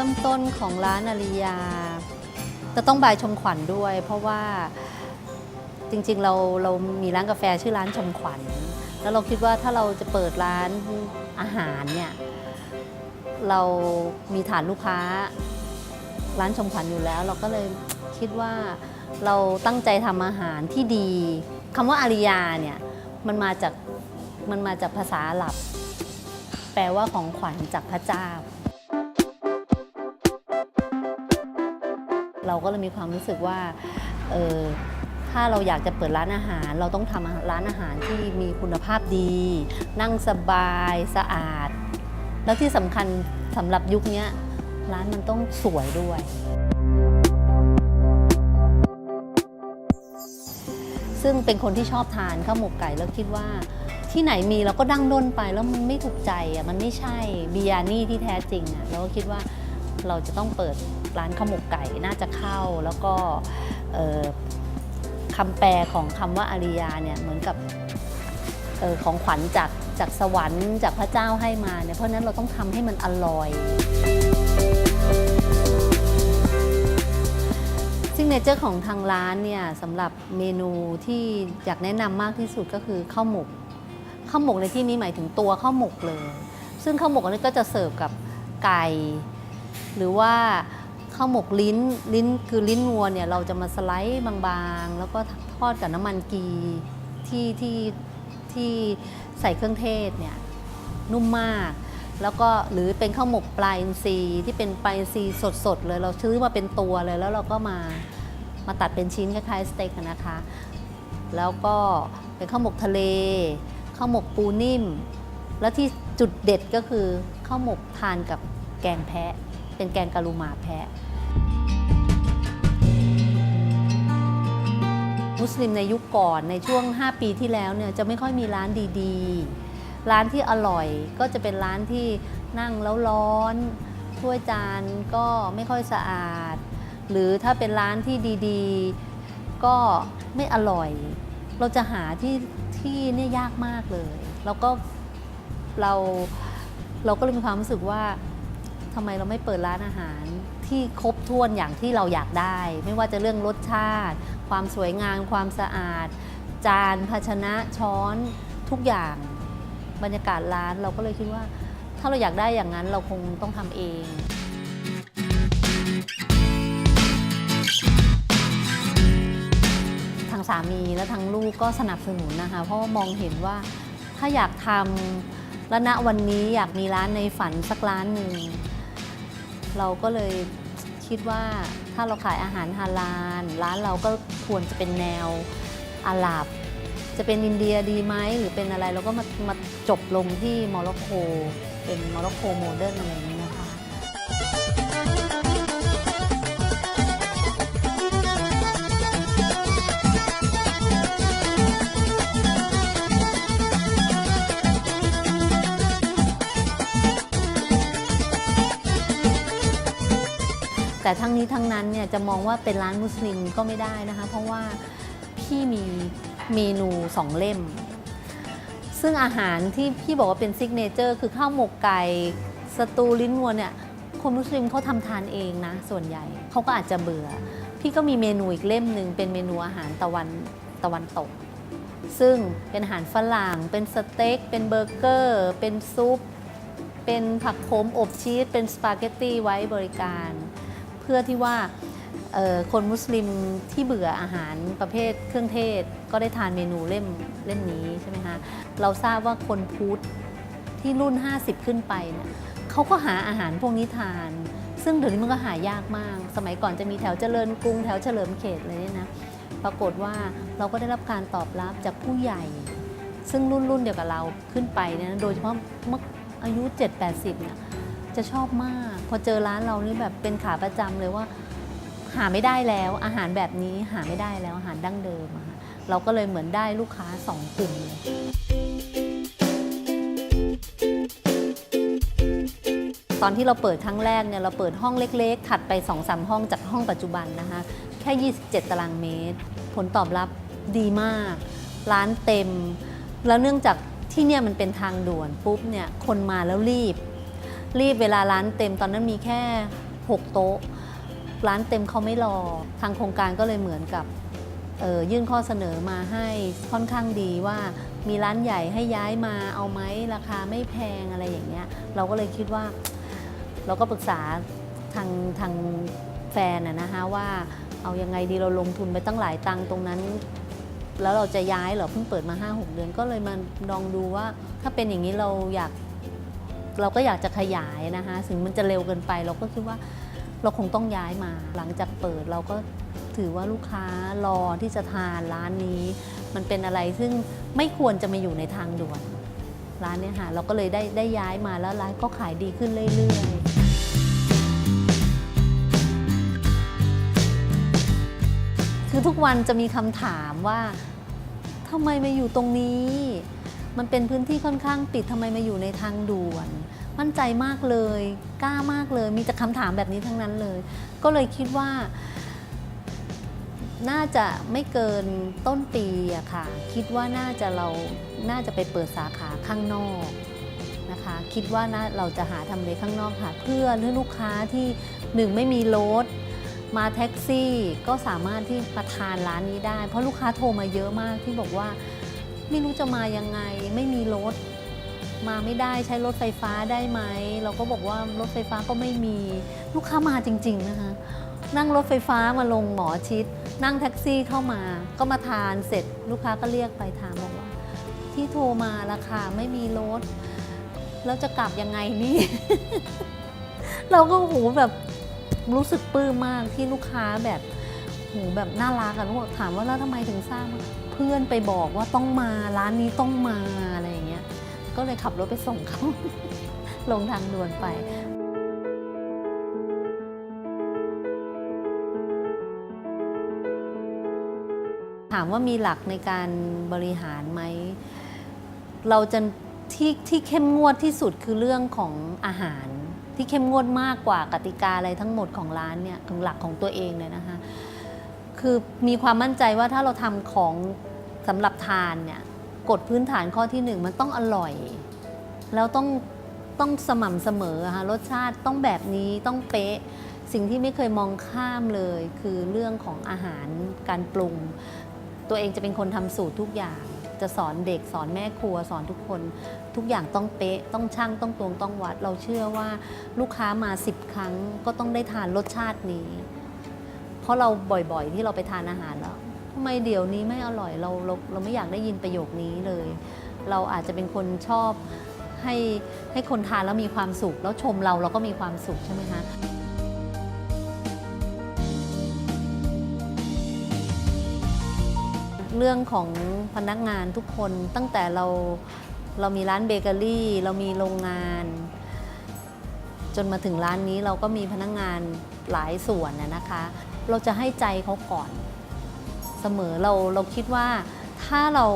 ริ่มต้นของร้านอาริยา จะต้องบายชมขวัญด้วย เพราะว่าจริงๆเราเรามีร้านกาแฟชื่อร้านชมขวัญ แล้วเราคิดว่าถ้าเราจะเปิดร้านอาหารเนี่ยเรามีฐานลูกค้า ร้านชมขวัญอยู่แล้ว เราก็เลยคิดว่าเราตั้งใจทำอาหารที่ดีคำว่าอาริยาเนี่ยมันมาจากมันมาจากภาษาอาหรับ แปลว่าของขวัญจากพระเจ้า เราก็เลยมีความรู้สึกว่าเออถ้าเราอยากจะเปิดร้านอาหาร เราต้องทำร้านอาหารที่มีคุณภาพดี นั่งสบายสะอาด แล้วที่สำคัญสำหรับยุคนี้ร้านมันต้องสวยด้วย ซึ่งเป็นคนที่ชอบทานข้าวหมกไก่แล้วคิดว่าที่ไหนมีเราก็ดั้งด้นไปแล้วมันไม่ถูกใจอะมันไม่ใช่บิยานี่ที่แท้จริงอะเราก็คิดว่า เราจะต้องเปิดร้านข้าวหมกไก่น่าจะเข้า แล้วก็คำแปลของคำว่าอาริยาเนี่ยเหมือนกับออของขวัญจากจากสวรรค์จากพระเจ้าให้มาเนี่ยเพราะฉะนั้นเราต้องทำให้มันอร่อยซิงเนเจอร์ของทางร้านเนี่ยสำหรับเมนูที่อยากแนะนำมากที่สุดก็คือข้าวหมกข้าวหมกในที่นี้หมายถึงตัวข้าวหมกเลย ซึ่งข้าวหมกอันนี้ก็จะเสิร์ฟกับไก่ หรือว่าข้าวหมกลิ้นลิ้นคือลิ้นวัวเนี่ยเราจะมาสไลด์บางๆ แล้วก็ทอดกับน้ำมันกีที่ที่ที่ใส่เครื่องเทศเนี่ยนุ่มมาก แล้วก็หรือเป็นข้าวหมกปลาอินทรีย์ที่เป็นปลาอินทรีย์สดๆเลยเราซื้อมาเป็นตัวเลยแล้วเราก็มามาตัดเป็นชิ้นคล้ายๆสเต็กนะคะ แล้วก็เป็นข้าวหมกทะเลข้าวหมกปูนิ่ม แล้วที่จุดเด็ดก็คือข้าวหมกทานกับแกงแพะ เป็นแกงกะลูมาแพะ มุสลิมในยุคก่อนในช่วง 5 ปีที่แล้วเนี่ยจะไม่ค่อยมีร้านดีๆ ร้านที่อร่อยก็จะเป็นร้านที่นั่งแล้วร้อนถ้วยจานก็ไม่ค่อยสะอาด หรือถ้าเป็นร้านที่ดีๆ ก็ไม่อร่อย เราจะหาที่ที่เนี่ยยากมากเลย แล้วก็เราเราก็เลยมีความรู้สึกว่า ทำไมเราไม่เปิดร้านอาหารที่ครบถ้วนอย่างที่เราอยากได้ ไม่ว่าจะเรื่องรสชาติ ความสวยงาม ความสะอาด จานภาชนะช้อนทุกอย่าง บรรยากาศร้านเราก็เลยคิดว่า ถ้าเราอยากได้อย่างนั้นเราคงต้องทำเองทางสามีและทางลูกก็สนับสนุนนะคะ เพราะมองเห็นว่าถ้าอยากทำและณวันนี้อยากมีร้านในฝันสักร้านหนึ่ง เราก็เลยคิดว่าถ้าเราขายอาหารฮาลาลร้านเราก็ควรจะเป็นแนวอาหรับ จะเป็นอินเดียดีไหมหรือเป็นอะไรเราก็มามาจบลงที่โมร็อกโกเป็นโมร็อกโกโมเดิร์นอะไรอย่างนี้ แต่ทั้งนี้ทั้งนั้นเนี่ยจะมองว่าเป็นร้านมุสลิมก็ไม่ได้นะคะ เพราะว่าพี่มีเมนูสองเล่ม ซึ่งอาหารที่พี่บอกว่าเป็นซิกเนเจอร์คือข้าวหมกไก่สตูลิ้นวัวเนี่ยคนมุสลิมเขาทำทานเองนะ ส่วนใหญ่เขาก็อาจจะเบื่อ พี่ก็มีเมนูอีกเล่มหนึ่งเป็นเมนูอาหารตะวันตะวันตก ซึ่งเป็นอาหารฝรั่ง เป็นสเต็ก เป็นเบอร์เกอร์ เป็นซุป เป็นผักโขมอบชีส เป็นสปาเกตตี้ไว้บริการ พื่อที่ว่าคนมุสลิมที่เบื่ออาหารประเภทเครื่องเทศ ก็ได้ทานเมนูเล่มเล่มนี้ใช่ไหมคะเราทราบว่าคนพุทธที่รุ่น 50 ขึ้นไปเนี่ยเขาก็หาอาหารพวกนี้ทาน ซึ่งเดี๋ยวนี้มันก็หายากมาก สมัยก่อนจะมีแถวเจริญกรุงแถวเฉลิมเขตเลยเนี่ยนะปรากฏว่าเราก็ได้รับการตอบรับจากผู้ใหญ่ ซึ่งรุ่นรุ่นเดียวกับเราขึ้นไปเนี่ยโดยเฉพาะเมื่ออายุ 7-80เนี่ย จะชอบมาก พอเจอร้านเรานี่แบบเป็นขาประจำเลยว่า หาไม่ได้แล้ว อาหารแบบนี้หาไม่ได้แล้วอาหารดั้งเดิมอะเราก็เลยเหมือนได้ลูกค้าสองกลุ่มเลยตอนที่เราเปิดครั้งแรกเนี่ยเราเปิดห้องเล็ก ๆ ถัดไป2อสห้องจากห้องปัจจุบันนะคะแค่ 27 ตารางเมตร ผลตอบรับดีมาก ร้านเต็ม แล้วเนื่องจากที่เนี่ยมันเป็นทางด่วนปุ๊บเนี่ยคนมาแล้วรีบ รีบเวลาร้านเต็มตอนนั้นมีแค่ 6 โต๊ะ ร้านเต็มเขาไม่รอ ทางโครงการก็เลยเหมือนกับออยื่นข้อเสนอมาให้ค่อนข้างดีว่ามีร้านใหญ่ให้ย้ายมาเอาไหมราคาไม่แพงอะไรอย่างเงี้ย เราก็เลยคิดว่า เราก็ปรึกษาทางทางแฟนนะนะคะว่าเอายังไงดีเราลงทุนไปตั้งหลายตังตรงนั้น แล้วเราจะย้ายเหรอเพิ่งเปิดมา 5-6 เดือนก็เลยมาลองดูว่า ถ้าเป็นอย่างนี้เราอยาก เราก็อยากจะขยายนะคะถึงมันจะเร็วเกินไป เราก็คิดว่าเราคงต้องย้ายมา หลังจากเปิดเราก็ถือว่าลูกค้ารอที่จะทานร้านนี้ มันเป็นอะไรซึ่งไม่ควรจะมาอยู่ในทางด่วนร้านเนี้ยค่ะเราก็เลยได้ได้ย้ายมาแล้วร้านก็ขายดีขึ้นเรื่อยๆคือทุกวันจะมีคำถามว่าทำไมมาอยู่ตรงนี้ มันเป็นพื้นที่ค่อนข้างปิดทำไมมาอยู่ในทางด่วน มั่นใจมากเลยกล้ามากเลย มีแต่คำถามแบบนี้ทั้งนั้นเลย ก็เลยคิดว่า น่าจะไม่เกินต้นปีอะค่ะ คิดว่าน่าจะเราน่าจะไปเปิดสาขาข้างนอกนะคะ คิดว่าน่าเราจะหาทำเลข้างนอกค่ะเพื่อให้ลูกค้าที่หนึ่งไม่มีรถมาแท็กซี่ก็สามารถที่ประทานร้านนี้ได้ เพราะลูกค้าโทรมาเยอะมากที่บอกว่า ไม่รู้จะมายังไง ไม่มีรถ มาไม่ได้ใช้รถไฟฟ้าได้ไหม เราก็บอกว่ารถไฟฟ้าก็ไม่มีลูกค้ามาจริง ๆนะคะ นั่งรถไฟฟ้ามาลงหมอชิด นั่งแท็กซี่เข้ามา ก็มาทานเสร็จ ลูกค้าก็เรียกไปถามบอกว่า ที่โทรมาราคาไม่มีรถแล้วจะกลับยังไงนี่ เราก็โหแบบรู้สึกปลื้มมากที่ลูกค้าแบบ โหแบบน่ารักอะลูกถามว่าแล้วทำไมถึงทราบเพื่อนไปบอกว่าต้องมาร้านนี้ต้องมาอะไรอย่างเงี้ยก็เลยขับรถไปส่งเขา ลงทางด่วนไปถามว่ามีหลักในการบริหารไหม เราจะที่ที่เข้มงวดที่สุดคือเรื่องของอาหาร ที่เข้มงวดมากกว่ากติกาอะไรทั้งหมดของร้านเนี่ยของหลักของตัวเองเลยนะคะ คือมีความมั่นใจว่าถ้าเราทำของสำหรับทานเนี่ยกฎพื้นฐานข้อที่หนึ่งมันต้องอร่อย แล้วต้องต้องสม่ำเสมอค่ะรสชาติต้องแบบนี้ต้องเป๊ะ สิ่งที่ไม่เคยมองข้ามเลย คือเรื่องของอาหารการปรุง ตัวเองจะเป็นคนทำสูตรทุกอย่าง จะสอนเด็กสอนแม่ครัวสอนทุกคน ทุกอย่างต้องเป๊ะ ต้องช่างต้องตวงต้องวัด เราเชื่อว่าลูกค้ามาสิบครั้งก็ต้องได้ทานรสชาตินี้ ราะเราบ่อยๆ ที่เราไปทานอาหารแล้วทำไมเดี๋ยวนี้ไม่อร่อยเราเราเราไม่อยากได้ยินประโยคนี้เลย เราอาจจะเป็นคนชอบให้ให้คนทานแล้วมีความสุข แล้วชมเราเราก็มีความสุขใช่ไหมคะเรื่องของพนักงานทุกคนตั้งแต่เราเรามีร้านเบเกอรี่ เรามีโรงงาน จนมาถึงร้านนี้เราก็มีพนักงานหลายส่วนนะนะคะ เราจะให้ใจเขาก่อน เสมอเราเราคิดว่าถ้าเรา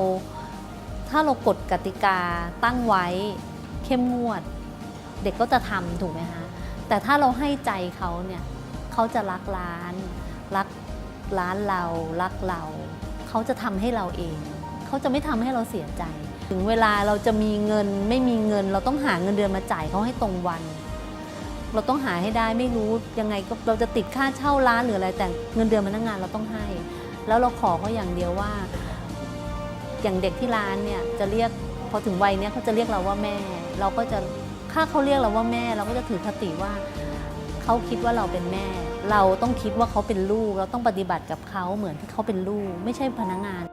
ถ้าเรากฎกติกาตั้งไว้เข้มงวด เด็กก็จะทำถูกไหมคะแต่ถ้าเราให้ใจเขาเนี่ยเขาจะรักร้านรักร้านเรารักเรา เขาจะทำให้เราเอง เขาจะไม่ทำให้เราเสียใจ ถึงเวลาเราจะมีเงินไม่มีเงิน เราต้องหาเงินเดือนมาจ่ายเขาให้ตรงวัน เราต้องหาให้ได้ไม่รู้ยังไงก็เราจะติดค่าเช่าร้านหรืออะไรแต่เงินเดือนพนักงานเราต้องให้ แล้วเราขอเขาอย่างเดียวว่า อย่างเด็กที่ร้านเนี่ยจะเรียกพอถึงวัยเนี้ยเขาจะเรียกเราว่าแม่ เราก็จะถ้าเขาเรียกเราว่าแม่ เราก็จะถือคติว่าเขาคิดว่าเราเป็นแม่ เราต้องคิดว่าเขาเป็นลูก เราต้องปฏิบัติกับเขาเหมือนที่เขาเป็นลูก ไม่ใช่พนักงาน